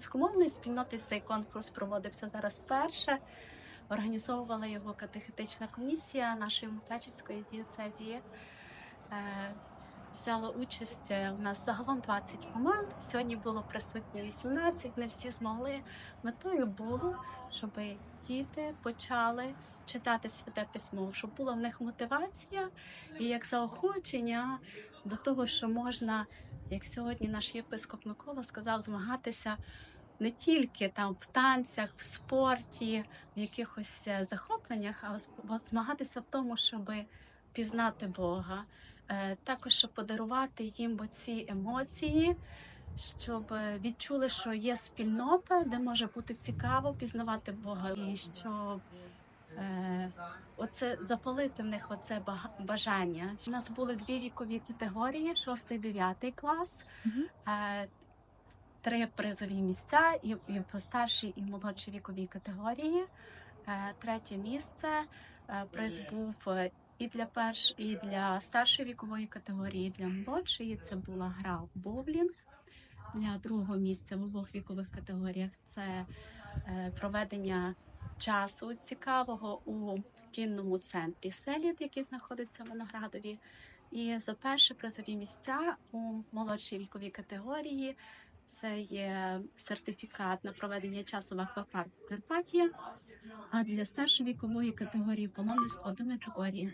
українськомовної спільноти цей конкурс проводився зараз вперше. Організовувала його катехетична комісія нашої Мукачівської дієцезії. Е, Взяло участь е, у нас загалом 20 команд. Сьогодні було присутньо 18, не всі змогли. Метою було, щоб діти почали читати святе письмо, щоб була в них мотивація і як заохочення до того, що можна як сьогодні наш єпископ Микола сказав, змагатися не тільки там в танцях, в спорті, в якихось е, захопленнях, а змагатися в тому, щоб пізнати Бога. Е, Також щоб подарувати їм ці емоції, щоб е, відчули, що є спільнота, де може бути цікаво пізнавати Бога, і щоб оце запалити в них оце бажання. У нас були дві вікові категорії: 6-9 клас, е, три призові місця і, і по старшій і молодшій віковій категорії. Е, Третє місце е, приз був е, і для перш, і для старшої вікової категорії, і для молодшої. Це була гра в боулінг. Для другого місця в обох вікових категоріях це е, проведення часу цікавого у кінному центрі Селіт, який знаходиться в Виноградові. І за перше призові місця у молодшій віковій категорії це є сертифікат на проведення часу аквапарку Карпатія. А для старшої вікової категорії паломництво до Меджугор'я.